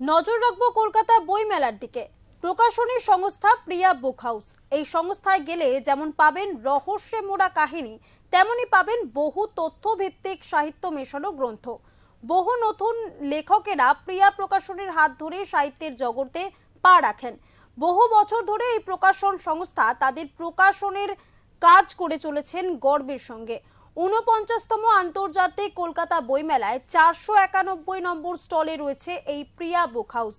নজর রাখব কলকাতা বই মেলার দিকে। প্রকাশনী সংস্থা প্রিয়া বুক হাউস। এই সংস্থায় গেলে যেমন পাবেন রহস্যে মোড়া কাহিনী, তেমনি পাবেন বহু তথ্যভিত্তিক সাহিত্য মেশানো গ্রন্থ। বহু নতুন লেখকেরা প্রিয়া প্রকাশনীর হাত ধরে সাহিত্যের জগতে পা রাখেন। বহু বছর ধরে এই প্রকাশন সংস্থা তাদের প্রকাশনের কাজ করে চলেছেন গর্বের সঙ্গে। ঊনপঞ্চাশতম আন্তর্জাতিক কলকাতা বইমেলায় চারশো একানব্বই নম্বর স্টলে রয়েছে এই প্রিয়া বুক হাউস।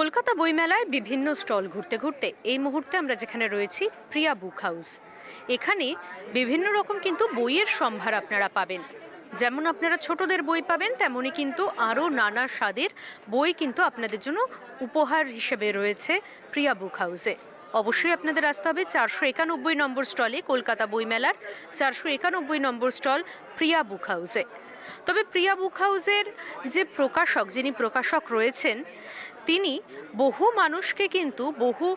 কলকাতা বইমেলায় বিভিন্ন স্টল ঘুরতে ঘুরতে এই মুহূর্তে আমরা যেখানে রয়েছি, প্রিয়া বুক হাউস। এখানে বিভিন্ন রকম কিন্তু বইয়ের সম্ভার আপনারা পাবেন। যেমন আপনারা ছোটদের বই পাবেন তেমনই কিন্তু আরও নানা স্বাদের বই কিন্তু আপনাদের জন্য উপহার হিসেবে রয়েছে প্রিয়া বুক হাউসে। অবশ্যই আপনাদের আসতে হবে চারশো একানব্বই নম্বর স্টলে কলকাতা বইমেলার চারশো একানব্বই নম্বর স্টল প্রিয়া বুক হাউসে। তবে প্রিয়া বুক হাউসের যে প্রকাশক, যিনি প্রকাশক রয়েছেন তিনি বহু মানুষকে কিন্তু, বহু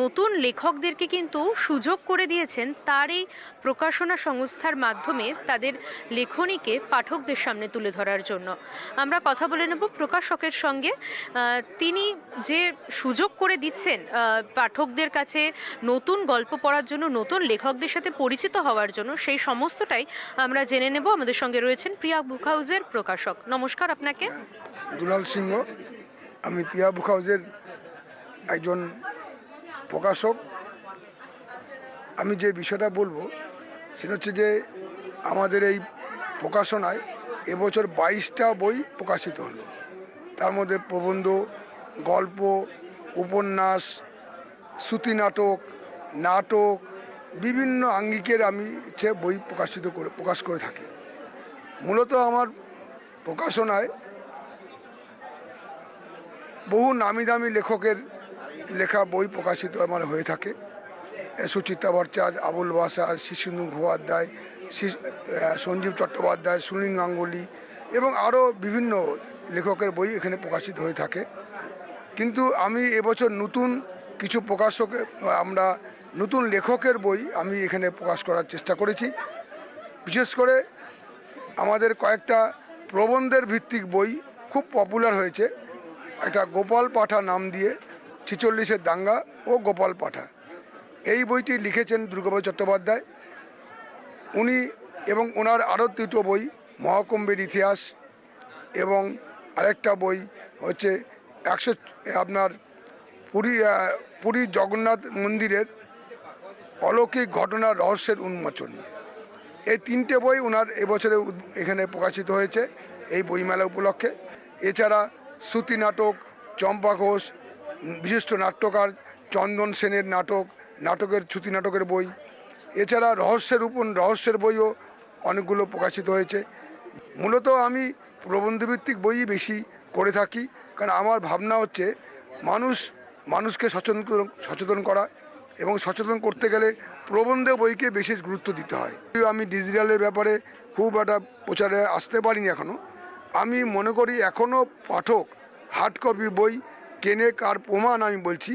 নতুন লেখকদেরকে কিন্তু সুযোগ করে দিয়েছেন তার এই প্রকাশনা সংস্থার মাধ্যমে তাদের লেখনীকে পাঠকদের সামনে তুলে ধরার জন্য। আমরা কথা বলে নেব প্রকাশকের সঙ্গে। তিনি যে সুযোগ করে দিচ্ছেন পাঠকদের কাছে নতুন গল্প পড়ার জন্য, নতুন লেখকদের সাথে পরিচিত হওয়ার জন্য, সেই সমস্তটাই আমরা জেনে নেব। আমাদের সঙ্গে রয়েছেন প্রিয়া বুক হাউসের প্রকাশক। নমস্কার আপনাকে। দুলাল সিংহ। আমি পিয়া বুক হাউসের একজন প্রকাশক। আমি যে বিষয়টা বলব, সেটা হচ্ছে যে আমাদের এই প্রকাশনায় এবছর বাইশটা বই প্রকাশিত হলো। তার মধ্যে প্রবন্ধ, গল্প, উপন্যাস, শ্রুতি নাটক নাটক, বিভিন্ন আঙ্গিকের আমি হচ্ছে বই প্রকাশিত করে, প্রকাশ করে থাকি। মূলত আমার প্রকাশনায় বহু নামি দামি লেখকের লেখা বই প্রকাশিত আমার হয়ে থাকে। সুচিত্রা ভট্টাচার্য, আবুল বাসার, শিশুন্দু মুখোপাধ্যায় সঞ্জীব চট্টোপাধ্যায়, সুনীল গাঙ্গুলি এবং আরও বিভিন্ন লেখকের বই এখানে প্রকাশিত হয়ে থাকে। কিন্তু আমি এবছর নতুন কিছু প্রকাশকের আমরা নতুন লেখকের বই আমি এখানে প্রকাশ করার চেষ্টা করেছি। বিশেষ করে আমাদের কয়েকটা প্রবন্ধের ভিত্তিক বই খুব পপুলার হয়েছে। একটা গোপাল পাঠা নাম দিয়ে ছিচল্লিশের দাঙ্গা ও গোপাল পাঠা। এই বইটি লিখেছেন দুর্গাবাবু চট্টোপাধ্যায়। উনি এবং ওনার আরও দুটো বই, মহাকুম্ভের ইতিহাস এবং আরেকটা বই হচ্ছে একশো, আপনার পুরী পুরী জগন্নাথ মন্দিরের অলৌকিক ঘটনার রহস্যের উন্মোচন। এই তিনটে বই ওনার এবছরে এখানে প্রকাশিত হয়েছে এই বইমেলা উপলক্ষে। এছাড়া শ্রুতি নাটক, চম্পা ঘোষ, বিশিষ্ট নাট্যকার চন্দন সেনের নাটক, নাটকের, শ্রুতি নাটকের বই। এছাড়া রহস্যের উপর রহস্যের বইও অনেকগুলো প্রকাশিত হয়েছে। মূলত আমি প্রবন্ধভিত্তিক বইই বেশি করে থাকি, কারণ আমার ভাবনা হচ্ছে মানুষ, মানুষকে সচেতন সচেতন করা এবং সচেতন করতে গেলে প্রবন্ধ বইকে বেশি গুরুত্ব দিতে হয়। আমি ডিজিটালের ব্যাপারে খুব একটা প্রচারে আসতে পারিনি এখনও আমি মনে করি এখনও পাঠক হার্ড কপির বই কেনে কার প্রমাণ আমি বলছি।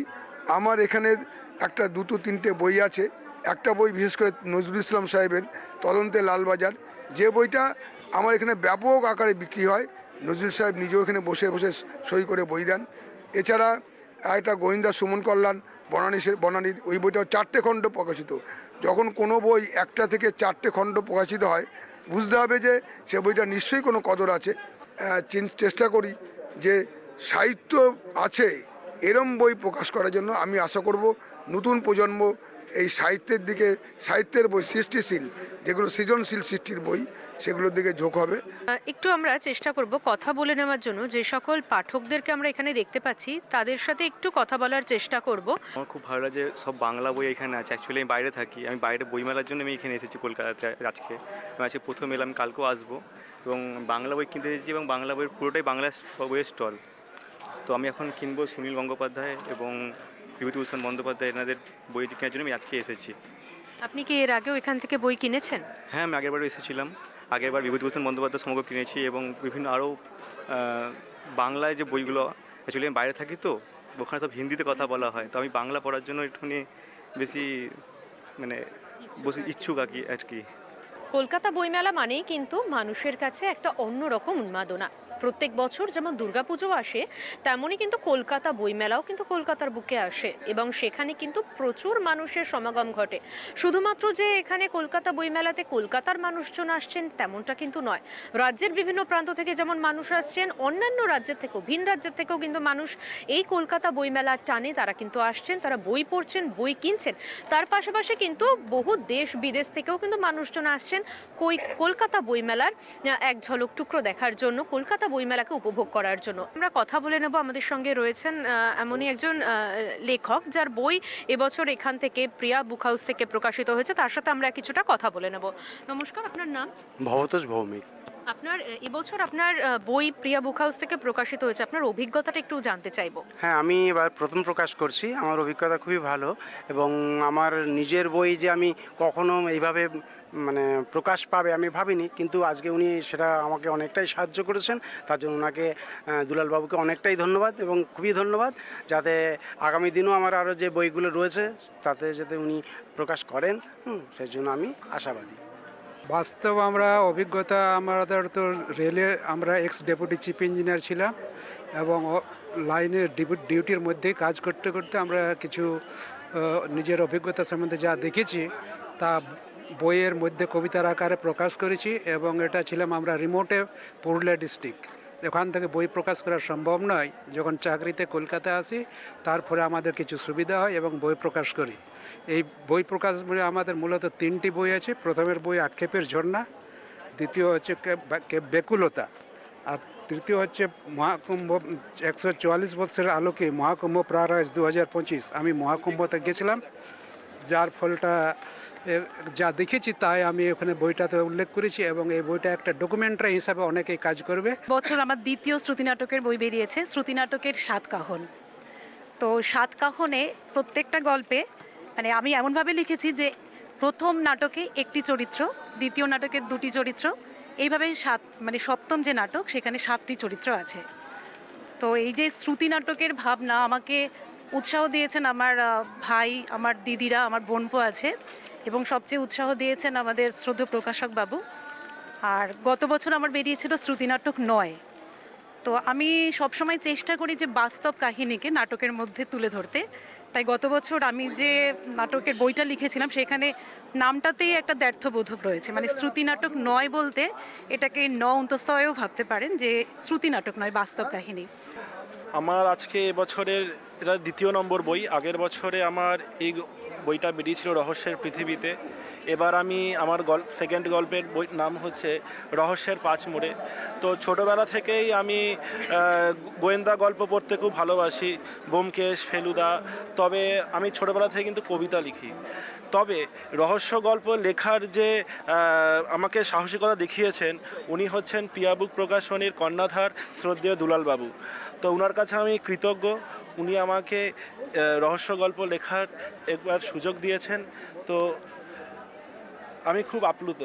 আমার এখানে একটা দুটো তিনটে বই আছে। একটা বই বিশেষ করে নজরুল ইসলাম সাহেবের তদন্তে লালবাজার। যে বইটা আমার এখানে ব্যাপক আকারে বিক্রি হয়, নজরুল সাহেব নিজেও এখানে বসে বসে সই করে বই দেন। এছাড়া একটা গোয়েন্দা সুমন কল্যাণ বনানীশের বনানীর, ওই বইটাও চারটে খণ্ড প্রকাশিত। যখন কোনো বই একটা থেকে চারটে খণ্ড প্রকাশিত হয় বুঝতে হবে যে সে বইটা নিশ্চয়ই কোনো কদর আছে। চেষ্টা করি যে সাহিত্য আছে, এরম বই প্রকাশ করার জন্য আমি আশা করব নতুন প্রজন্ম এই সাহিত্যের দিকে সাহিত্যের বই সৃষ্টিশীল যেগুলো সৃজনশীল সৃষ্টির বই সেগুলোর দিকে ঝোঁক হবে। একটু আমরা চেষ্টা করব কথা বলে নেওয়ার জন্য। যে সকল পাঠকদেরকে আমরা এখানে দেখতে পাচ্ছি তাদের সাথে একটু কথা বলার চেষ্টা করব। আমার খুব ভালো লাগে সব বাংলা বই এখানে আছে। অ্যাকচুয়ালি আমি বাইরে থাকি। আমি বাইরে বইমেলার জন্য আমি এখানে এসেছি কলকাতাতে আজকে। আমি আজকে প্রথম এলাম কালকেও আসব। এবং বাংলা বই কিনতে এসেছি এবং বাংলা বইয়ের পুরোটাই বাংলা বইয়ের স্টল। তো আমি এখন কিনবো সুনীল গঙ্গোপাধ্যায় এবং বিভূতিভূষণ বন্দ্যোপাধ্যায় এনাদের বই কেনার জন্য আমি আজকে এসেছি। আপনি কি এর আগেও এখান থেকে বই কিনেছেন? হ্যাঁ আমি আগেরবারও এসেছিলাম। আগেরবার বিভূতিভূষণ বন্দ্যোপাধ্যায় সমগ্র কিনেছি এবং বিভিন্ন আরও বাংলায় যে বইগুলো অ্যাকচুয়ালি আমি বাইরে থাকি তো ওখানে সব হিন্দিতে কথা বলা হয়। তো আমি বাংলা পড়ার জন্য একটুখানি বেশি মানে বসে ইচ্ছুক আর কি আর কি। কলকাতা বইমেলা মানেই কিন্তু মানুষের কাছে একটা অন্যরকম উন্মাদনা। প্রত্যেক বছর যেমন দুর্গাপুজো আসে, তেমনই কিন্তু কলকাতা বইমেলাও কিন্তু কলকাতার বুকে আসে এবং সেখানে কিন্তু প্রচুর মানুষের সমাগম ঘটে। শুধুমাত্র যে এখানে কলকাতা বইমেলাতে কলকাতার মানুষজন আসছেন তেমনটা কিন্তু নয়। রাজ্যের বিভিন্ন প্রান্ত থেকে যেমন মানুষ আসছেন, অন্যান্য রাজ্যের থেকেও, ভিন রাজ্যের থেকেও কিন্তু মানুষ এই কলকাতা বইমেলার টানে তারা কিন্তু আসছেন, তারা বই পড়ছেন, বই কিনছেন। তার পাশাপাশি কিন্তু বহু দেশ বিদেশ থেকেও কিন্তু মানুষজন আসছেন কই, কলকাতা বইমেলার এক ঝলক টুকরো দেখার জন্য। কলকাতা বইমেলাকে উপভোগ করার জন্য। আমরা কথা বলে নেব আমাদের সঙ্গে রয়েছেন এমনই একজন লেখক যার বই এবছর এখান থেকে প্রিয়া বুক হাউস থেকে প্রকাশিত হয়েছে। তার সাথে আমরা কিছুটা কথা বলে নেব। নমস্কার আপনার নাম? ভবতোষ ভৌমিক। আপনার এবছর আপনার বই প্রিয়া বুক হাউস থেকে প্রকাশিত হয়েছে। আপনার অভিজ্ঞতাটা একটু জানতে চাইব। হ্যাঁ আমি এবার প্রথম প্রকাশ করছি। আমার অভিজ্ঞতা খুবই ভালো এবং আমার নিজের বই যে আমি কখনো এইভাবে মানে প্রকাশ পাবে আমি ভাবিনি, কিন্তু আজকে উনি সেটা আমাকে অনেকটাই সাহায্য করেছেন। তার জন্য ওনাকে দুলালবাবুকে অনেকটাই ধন্যবাদ এবং খুবই ধন্যবাদ। যাতে আগামী দিনও আমার আরও যে বইগুলো রয়েছে, তাতে যাতে উনি প্রকাশ করেন সেই জন্য আমি আশাবাদী। বাস্তব আমরা অভিজ্ঞতা আমাদের তো রেলে, আমরা এক্স ডেপুটি চিফ ইঞ্জিনিয়ার ছিলাম এবং লাইনের ডিউ- ডিউটির মধ্যেই কাজ করতে করতে আমরা কিছু নিজের অভিজ্ঞতা সম্বন্ধে যা দেখেছি, তা বইয়ের মধ্যে কবিতার আকারে প্রকাশ করেছি এবং এটা ছিলাম আমরা রিমোটে পুরুলিয়া ডিস্ট্রিক্ট। ওখান থেকে বই প্রকাশ করা সম্ভব নয়। যখন চাকরিতে কলকাতায় আসি, তারপরে আমাদের কিছু সুবিধা হয় এবং বই প্রকাশ করি। এই বই প্রকাশ আমাদের মূলত তিনটি বই আছে। প্রথমের বই আক্ষেপের ঝর্ণা, দ্বিতীয় হচ্ছে বেকুলতা আর তৃতীয় হচ্ছে মহাকুম্ভ, একশো চুয়াল্লিশ বৎসরের আলোকে মহাকুম্ভ প্রারস দু হাজার পঁচিশ। আমি মহাকুম্ভতে গেছিলাম। যার ফলটা যা দেখেছি তাই আমি ওখানে বইটাতে উল্লেখ করেছি এবং এই বইটা একটা ডকুমেন্টারি হিসাবে অনেকেই কাজ করবে। বছর আমার দ্বিতীয় শ্রুতি নাটকের বই বেরিয়েছে শ্রুতি নাটকের সাত কাহন। তো সাত কাহনে প্রত্যেকটা গল্পে মানে আমি এমনভাবে লিখেছি যে প্রথম নাটকে একটি চরিত্র, দ্বিতীয় নাটকের দুটি চরিত্র এইভাবে সাত মানে সপ্তম যে নাটক সেখানে সাতটি চরিত্র আছে। তো এই যে শ্রুতি নাটকের ভাবনা আমাকে উৎসাহ দিয়েছেন আমার ভাই, আমার দিদিরা, আমার বোনপো আছে। এবং সবচেয়ে উৎসাহ দিয়েছেন আমাদের শ্রদ্ধেয় প্রকাশক বাবু। আর গত বছর আমার বেরিয়েছিল শ্রুতি নাটক নয়। তো আমি সবসময় চেষ্টা করি যে বাস্তব কাহিনীকে নাটকের মধ্যে তুলে ধরতে। তাই গত বছর আমি যে নাটকের বইটা লিখেছিলাম, সেখানে নামটাতেই একটা দ্ব্যর্থবোধক রয়েছে। মানে শ্রুতি নাটক নয় বলতে এটাকে ন অন্তস্তয়েও ভাবতে পারেন যে শ্রুতি নাটক নয়, বাস্তব কাহিনী। আমার আজকে এবছরের এটা দ্বিতীয় নম্বর বই। আগের বছরে আমার এই বইটা বেরিয়েছিল রহস্যের পৃথিবীতে। এবার আমি আমার গল সেকেন্ড গল্পের বই, নাম হচ্ছে রহস্যের পাঁচ মোড়ে। তো ছোটোবেলা থেকেই আমি গোয়েন্দা গল্প পড়তে খুব ভালোবাসি। বোমকেশ ফেলুদা। তবে আমি ছোটোবেলা থেকে কিন্তু কবিতা লিখি। তবে রহস্য গল্প লেখার যে আমাকে সাহসিকতা দেখিয়েছেন, উনি হচ্ছেন পিয়াবুক প্রকাশনীর কর্ণাধার শ্রদ্ধেয় দুলালবাবু তো ওনার কাছে আমি কৃতজ্ঞ। উনি আমাকে রহস্য গল্প লেখার একবার সুযোগ দিয়েছেন। তো আমি খুব আপ্লুত।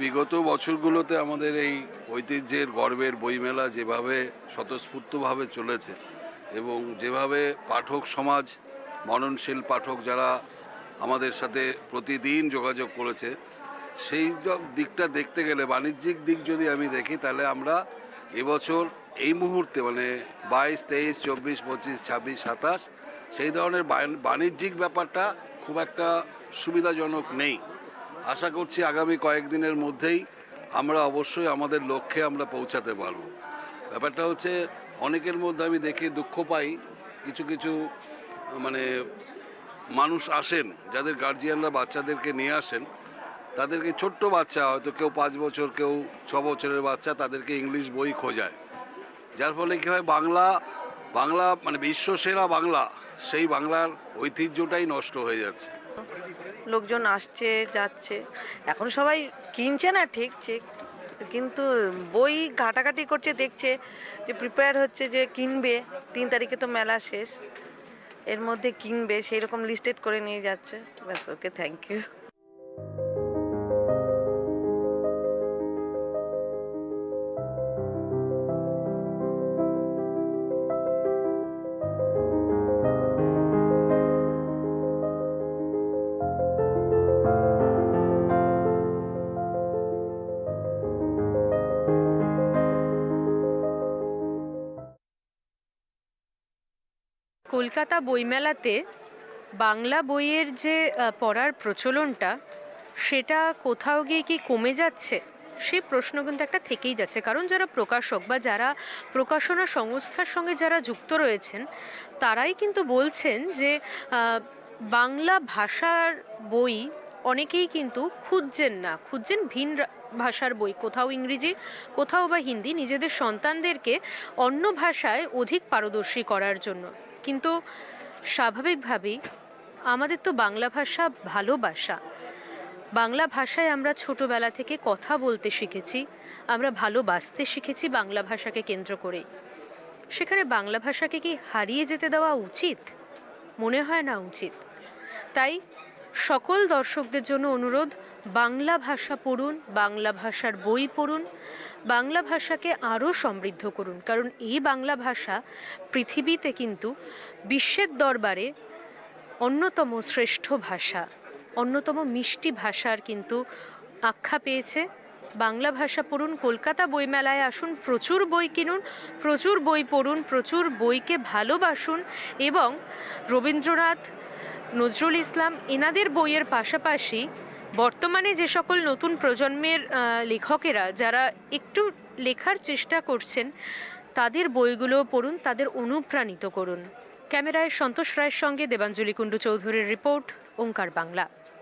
বিগত বছরগুলোতে আমাদের এই ঐতিহ্যের গর্বের বইমেলা যেভাবে স্বতঃস্ফূর্তভাবে চলেছে এবং যেভাবে পাঠক সমাজ, মননশীল পাঠক যারা আমাদের সাথে প্রতিদিন যোগাযোগ করেছে। সেই দিকটা দেখতে গেলে, বাণিজ্যিক দিক যদি আমি দেখি, তাহলে আমরা এবছর এই মুহূর্তে মানে বাইশ, তেইশ, চব্বিশ, পঁচিশ, ছাব্বিশ, সাতাশ, সেই ধরনের বাণিজ্যিক ব্যাপারটা খুব একটা সুবিধাজনক নেই। আশা করছি আগামী কয়েকদিনের মধ্যেই আমরা অবশ্যই আমাদের লক্ষ্যে আমরা পৌঁছাতে পারব। ব্যাপারটা হচ্ছে, অনেকের মধ্যে আমি দেখি দুঃখ পাই। কিছু কিছু মানে মানুষ আসেন, যাদের গার্জিয়ানরা বাচ্চাদেরকে নিয়ে আসেন, তাদেরকে ছোট্ট বাচ্চা, হয়তো কেউ পাঁচ বছর, কেউ ছ বছরের বাচ্চা, তাদেরকে ইংলিশ বই খোঁজায়। যার ফলে কী হয়, বাংলা বাংলা মানে বিশ্বসেরা বাংলা, সেই বাংলার ঐতিহ্যটাই নষ্ট হয়ে যাচ্ছে। লোকজন আসছে, যাচ্ছে। এখন সবাই কিনছে না ঠিক ঠিক। কিন্তু বই ঘাটাঘাটি করছে, দেখছে যে প্রিপেয়ার হচ্ছে যে কিনবে। তিন তারিখে তো মেলা শেষ। এর মধ্যে কিনবে সেই রকম লিস্টেড করে নিয়ে যাচ্ছে। ব্যাস ওকে থ্যাংক ইউ কলকাতা বইমেলাতে বাংলা বইয়ের যে পড়ার প্রচলনটা, সেটা কোথাও গিয়ে কি কমে যাচ্ছে? সেই প্রশ্ন কিন্তু একটা থেকেই যাচ্ছে। কারণ যারা প্রকাশক বা যারা প্রকাশনা সংস্থার সঙ্গে যারা যুক্ত রয়েছেন, তারাই কিন্তু বলছেন যে বাংলা ভাষার বই অনেকেই কিন্তু খুঁজছেন না। খুঁজছেন ভিন ভাষার বই। কোথাও ইংরেজি, কোথাও বা হিন্দি। নিজেদের সন্তানদেরকে অন্য ভাষায় অধিক পারদর্শী করার জন্য। কিন্তু স্বাভাবিকভাবেই আমাদের তো বাংলা ভাষা ভালোবাসা। বাংলা ভাষায় আমরা ছোটোবেলা থেকে কথা বলতে শিখেছি, আমরা ভালোবাসতে শিখেছি বাংলা ভাষাকে কেন্দ্র করে সেখানে বাংলা ভাষাকে কি হারিয়ে যেতে দেওয়া উচিত? মনে হয় না উচিত। তাই সকল দর্শকদের জন্য অনুরোধ, বাংলা ভাষা পড়ুন, বাংলা ভাষার বই পড়ুন, বাংলা ভাষাকে আরও সমৃদ্ধ করুন। কারণ এই বাংলা ভাষা পৃথিবীতে কিন্তু বিশ্বের দরবারে অন্যতম শ্রেষ্ঠ ভাষা, অন্যতম মিষ্টি ভাষার কিন্তু আখ্যা পেয়েছে। বাংলা ভাষা পড়ুন, কলকাতা বইমেলায় আসুন, প্রচুর বই কিনুন, প্রচুর বই পড়ুন, প্রচুর বইকে ভালোবাসুন এবং রবীন্দ্রনাথ নজরুল ইসলাম এনাদের বইয়ের পাশাপাশি বর্তমানে যে সকল নতুন প্রজন্মের লেখকেরা যারা একটু লেখার চেষ্টা করছেন, তাদের বইগুলো পড়ুন, তাদের অনুপ্রাণিত করুন। ক্যামেরায় সন্তোষ রায়ের সঙ্গে দেবাঞ্জলি কুণ্ডু চৌধুরীর রিপোর্ট, ওঙ্কার বাংলা।